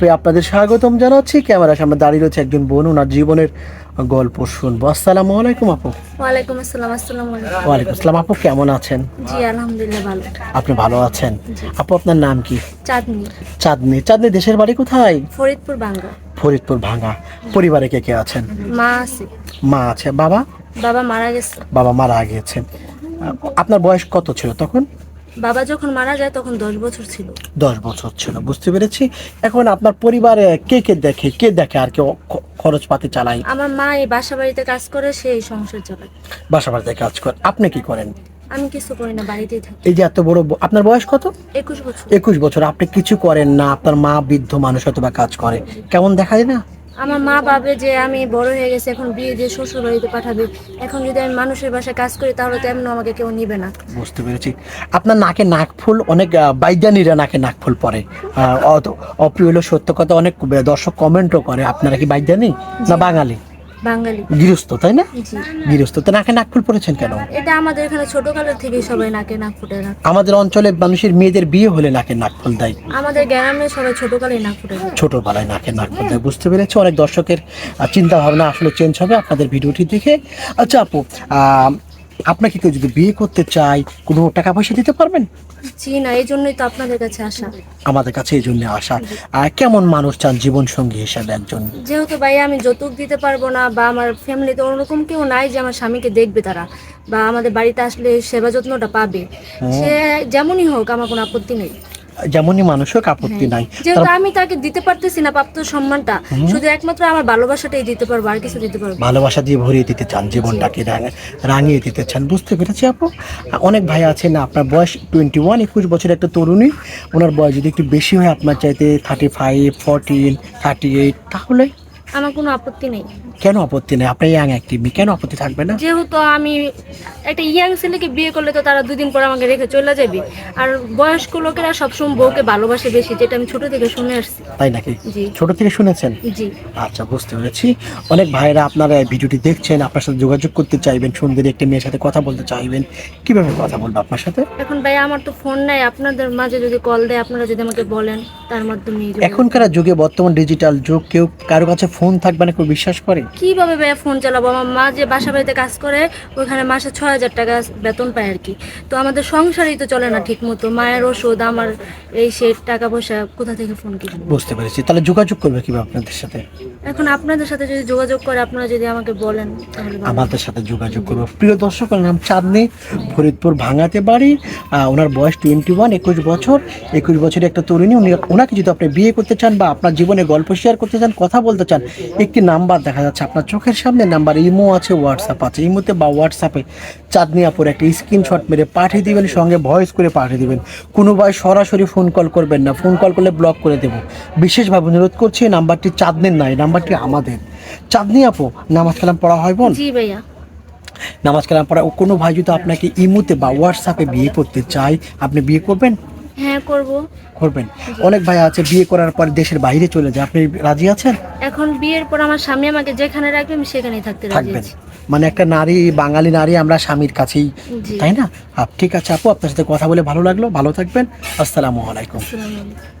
গল্পে আপনাদের স্বাগতম জানাচ্ছি। ক্যামেরার সামনে দাঁড়িয়ে রয়েছে একজন বোন ওনার জীবনের গল্প শুনব। আসসালামু আলাইকুম আপু। ওয়ালাইকুম আসসালাম আসসালামু আলাইকুম। ওয়ালাইকুম আসসালাম। আপু কেমন আছেন? জি আলহামদুলিল্লাহ ভালো। আপনি ভালো আছেন? আপু আপনার নাম কি? চাঁদনি। চাঁদনি। চাঁদনি দেশের বাড়ি কোথায়? ফরিদপুর বাঙ্গা ফরিদপুর ভাঙ্গা। পরিবারে কে কে আছেন? মা আছে। মা আছে। বাবা? বাবা মারা গেছে। বাবা মারা গিয়েছেন আপনার বয়স কত ছিল তখন? বাবা যখন মারা যায় তখন দশ বছর ছিল। দশ বছর ছিল বুঝতে পেরেছি? এখন আপনার পরিবারে কে কে দেখে কে দেখে আর কেউ খ- খরচপাতি চালায়? আমার মা এই বাসা বাড়িতে কাজ করে সেই সংসার চালায়। বাসা বাড়িতে কাজ করে। আপনি কি করেন? আমি কিছু করি না বাড়িতেই থাকি। এই যে এত বড় আপনার বয়স কত? একুশ বছর। একুশ বছর। আপনি কিছু করেন না আপনার মা বৃদ্ধ মানুষ অথবা কাজ করে। কেমন দেখা যায় না? আমার মা ভাবে যে আমি বড় হয়ে গেছি এখন বিয়ে দিয়ে শ্বশুর বাড়িতে পাঠাবে। এখন যদি আমি মানুষের বাসায় কাজ করি তাহলে তো এমন আমাকে কেউ নিবে না। বুঝতে পেরেছি। আপনার নাকে নাকফুল অনেক বাইজ্ঞানীরা নাকে নাকফুল পরে। অপ্রিয় হলো সত্য কথা অনেক দর্শক কমেন্টও করে। আপনারা কি বাইজ্ঞানী না বাঙালি? বাঙালি। গৃহস্থ তাই না? গৃহস্থ। তো নাকে নাকফুল পড়েছেন কেন? এটা আমাদের এখানে ছোটকালের থেকেই সবাই নাকে নাক ফুটে না। আমাদের অঞ্চলে মানুষের মেয়েদের বিয়ে হলে নাকে নাকফুল দেয়। আমাদের গ্রামে সবাই ছোটকালে নাক ফুটে রাখ ছোটবেলায় নাকে নাক ফুল দেয়। বুঝতে পেরেছি? অনেক দর্শকের চিন্তা ভাবনা আসলে চেঞ্জ হবে আপনাদের ভিডিওটি দেখে। আচ্ছা আপু আপনাকে কেউ যদি বিয়ে করতে চায় কোনো টাকা পয়সা দিতে পারবেন? জি না এই জন্যই তো আপনাদের কাছে আসা। আমাদের কাছে এই জন্য আসা। আর কেমন মানুষ চান জীবন সঙ্গী হিসাবে একজন? যেহেতু ভাই আমি যৌতুক দিতে পারব না বা আমার ফ্যামিলিতে ওরকম কেউ নাই যে আমার স্বামীকে দেখবে তারা বা আমাদের বাড়িতে আসলে সেবা যত্নটা পাবে। সে যেমনই হোক আমার কোনো আপত্তি নেই। যেমনই মানুষ হোক আপত্তি নাই। যেহেতু আমি তাকে দিতে পারতেছি না প্রাপ্ত সম্মানটা শুধু একমাত্র আমার ভালোবাসাটাই দিতে পারব আর কিছু দিতে পারব ভালোবাসা দিয়ে ভরিয়ে দিতে চান জীবনটাকে রাঙিয়ে দিতে চান। বুঝতে পেরেছি আপু? অনেক ভাই আছে না আপনার বয়স টোয়েন্টি ওয়ান একুশ বছর একটা তরুণী। ওনার বয়স যদি একটু বেশি হয় আপনার চাইতে thirty five fourteen thirty eight তাহলে আমার কোনো আপত্তি নেই। কেন আপত্তি নেই? আপনার ইয়াং একটি কেন আপত্তি থাকবে না? যেহেতু আমি একটা ইয়াং ছেলেকে বিয়ে করলে তো তারা দুদিন পর আমাকে রেখে চলে যাবে। আর বয়স্ক লোকেরা সবসময় বউকে ভালোবাসে বেশি যেটা আমি ছোট থেকে শুনে আসছি। তাই নাকি? জি। ছোট থেকে শুনেছেন? জি। আচ্ছা বুঝতে পেরেছি। অনেক ভাইরা আপনারা এই ভিডিওটি দেখছেন আপনার সাথে যোগাযোগ করতে চাইবেন সুন্দরী একটি মেয়ের সাথে কথা বলতে চাইবেন। কীভাবে কথা বলব আপনার সাথে? এখন ভাই আমার তো ফোন নাই। আপনাদের মাঝে যদি কল দেয় আপনারা যদি আমাকে বলেন তার মাধ্যমে এখনকার যুগে বর্তমান ডিজিটাল যুগ কেউ কারও কাছে ফোন থাকবে না কেউ বিশ্বাস করে? কীভাবে ভাইয়া ফোন চালাবো? আমার মা যে বাসা বাড়িতে কাজ করে ওখানে মাসে ছয় হাজার টাকা বেতন পায় আর কি। তো আমাদের সংসারই তো চলে না ঠিক মতো মায়ের ওষুধ আমার এই সে টাকা পয়সা কোথা থেকে ফোন কিনবো? বুঝতে পেরেছি। তাহলে যোগাযোগ করবে কীভাবে আপনাদের সাথে? এখন আপনাদের সাথে যদি যোগাযোগ করে আপনারা যদি আমাকে বলেন তাহলে ভালো। আমাদের সাথে যোগাযোগ করব। প্রিয় দর্শক ওনার নাম চাঁদনি ফরিদপুর ভাঙাতে বাড়ি। আহ, ওনার বয়স টোয়েন্টি ওয়ান একুশ বছর। একুশ বছরের একটা তরুণী উনি ওনাকে যদি আপনি বিয়ে করতে চান বা আপনার জীবনে গল্প শেয়ার করতে চান কথা বলতে চান একটি নাম্বার দেখা যাচ্ছে আপনার চোখের সামনে নাম্বার ইমো আছে হোয়াটসঅ্যাপ আছে। ইমোতে বা হোয়াটসঅ্যাপে চাঁদনি আপুর একটা স্ক্রিনশট মেরে পাঠিয়ে দিবেন সঙ্গে ভয়েস করে পাঠিয়ে দিবেন। কোনো ভাই সরাসরি ফোন কল করবেন না ফোন কল করলে ব্লক করে দেবো। বিশেষভাবে অনুরোধ করছি এই নাম্বারটি চাঁদনির নয় নাম্বারটি আমাদের। চাঁদনি আপু নামাজ কালাম পড়া হয় বোন? জি ভাইয়া। নামাজ কালাম পড়া কোনো ভাই যদি আপনাকে ইমুতে বা হোয়াটসঅ্যাপে বিয়ে করতে চায় আপনি বিয়ে করবেন? হ্যাঁ করব। করবেন। অনেক ভাই আছে বিয়ে করার পর দেশের বাইরে চলে যায়। আপনি রাজি আছেন? এখন বিয়ের পর আমার স্বামী আমাকে যেখানে রাখবে আমি সেখানেই থাকতে রাজি থাকবেন। আছি। মানে একটা নারী বাঙালি নারী আমরা স্বামীর কাছেই জি। তাই না? আপ ঠিক আছে আপু আপনার সাথে কথা বলে ভালো লাগল। ভালো থাকবেন। আসসালামু আলাইকুম। আসসালামু আলাইকুম।